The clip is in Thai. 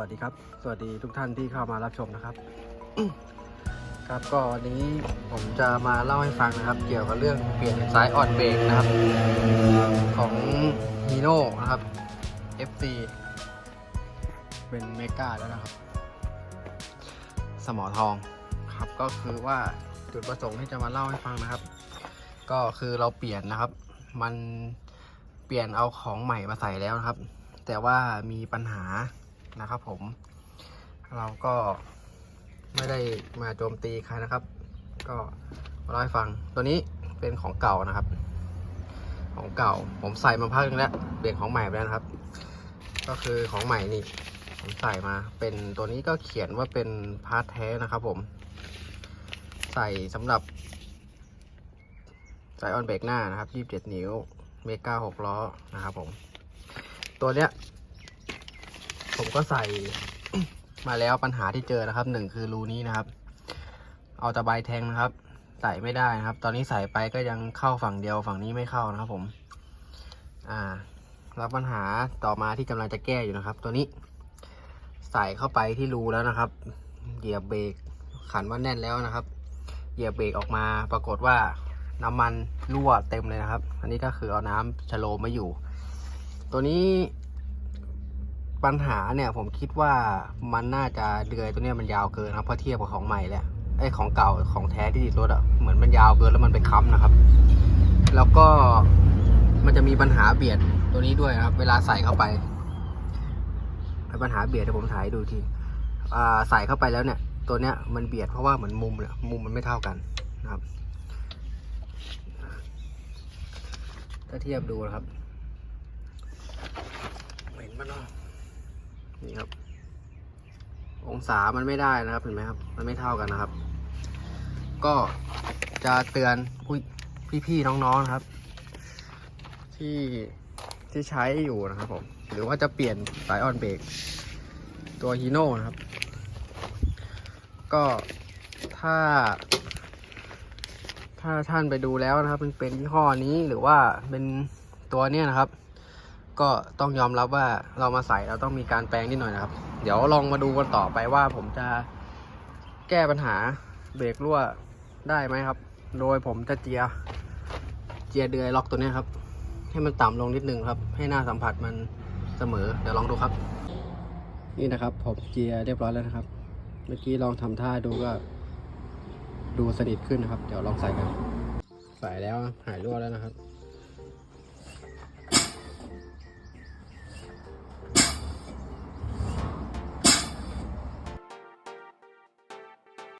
วัสดีครับ สวัสดีทุกท่านที่เข้ามารับชมนะครับ ครับก็วันนี้ผมจะมาเล่าให้ฟังนะครับ เกี่ยวกับเรื่องเปลี่ยนสายอ่อนเบรกนะครับ ของฮีโน่นะครับ FC เป็นเมกาแล้วนะครับ สมอทองครับก็คือว่าจุดประสงค์ที่จะมาเล่าให้ฟังนะครับ ก็คือเราเปลี่ยนนะครับ มันเปลี่ยนเอาของใหม่มาใส่แล้วนะครับ แต่ว่ามีปัญหา นะครับผม เราก็ไม่ได้มาโจมตีใครนะครับ ก็มาเล่าให้ฟังตัวนี้เป็นของเก่านะครับ ของเก่าผมใส่มาพักนึงแล้วเปลี่ยนของใหม่ไปแล้วนะครับ ก็คือของใหม่นี่ผมใส่มา เป็นตัวนี้ก็เขียนว่าเป็นพาร์ทแท้นะครับ ผม ใส่สำหรับสายออนเบรกหน้านะครับ 27 นิ้ว เมกา6ล้อนะครับผม ตัวเนี้ย ผมก็ใส่มาแล้วปัญหาที่เจอนะครับหนึ่งคือรูนี้นะครับ เอาตะไบแทงนะครับ ใส่ไม่ได้นะครับ ตอนนี้ใส่ไปก็ยังเข้าฝั่งเดียวฝั่งนี้ไม่เข้านะครับ ผม อ่า แล้วปัญหาต่อมาที่กำลังจะแก้อยู่นะครับ ตัวนี้ ใส่เข้าไปที่รูแล้วนะครับ เหยียบเบรกขันว่าแน่นแล้วนะครับ เหยียบเบรกออกมาปรากฏว่าน้ำมันรั่วเต็มเลยนะครับ อันนี้ก็คือเอาน้ำชะโลมม่อยู่ ตัวนี้ ปัญหาเนี่ยผมคิดว่ามันน่าจะเดือยตัวเนี้ยมันยาวเกินครับเพราะเทียบกับของใหม่แล้วไอ้ของเก่าของแท้ที่ติดรถอะ่ะเหมือนมันยาวเกินแล้วมันไปค้ำนะครับ แล้วก็มันจะมีปัญหาเบียดตัวนี้ด้วยนะครับ เวลาใส่เข้าไปปัญหาเบียดเดี๋ยวผมถ่ายดูทีอ่าใส่เข้าไปแล้วเนี่ย ตัวเนี้ยมันเบียดเพราะว่าเหมือนมุมเนี่ยมุมมันไม่เท่ากันนะครับถ้าเทียบดูนะครับ เห็นมันเนาะ นี่ครับ องศามันไม่ได้นะครับเห็นไหมครับ มันไม่เท่ากันนะครับ ก็จะเตือนผู้พี่ๆน้องๆนะครับ ที่ที่ใช้อยู่นะครับผมหรือว่าจะเปลี่ยนสายออนเบรกตัวฮีโน่นะครับ ก็ถ้า ถ้าท่านไปดูแล้วนะครับ มันเป็นยี่ห้อนี้หรือว่าเป็นตัวเนี้ยนะครับ ก็ต้องยอมรับว่าเรามาใส่เราต้องมีการแปลงนิดหน่อยนะครับ เดี๋ยวลองมาดูกันต่อไปว่าผมจะแก้ปัญหาเบรกรั่วได้ไหมครับ โดยผมจะเจีย เจียเดือยล็อกตัวนี้ครับ ให้มันต่ำลงนิดนึงครับ ให้หน้าสัมผัสมันเสมอ เดี๋ยวลองดูครับ นี่นะครับ ผมเจียเรียบร้อยแล้วนะครับ เมื่อกี้ลองทำท่าดูก็ดูสนิทขึ้นนะครับ เดี๋ยวลองใส่กัน ใส่แล้วหายรั่วแล้วนะครับ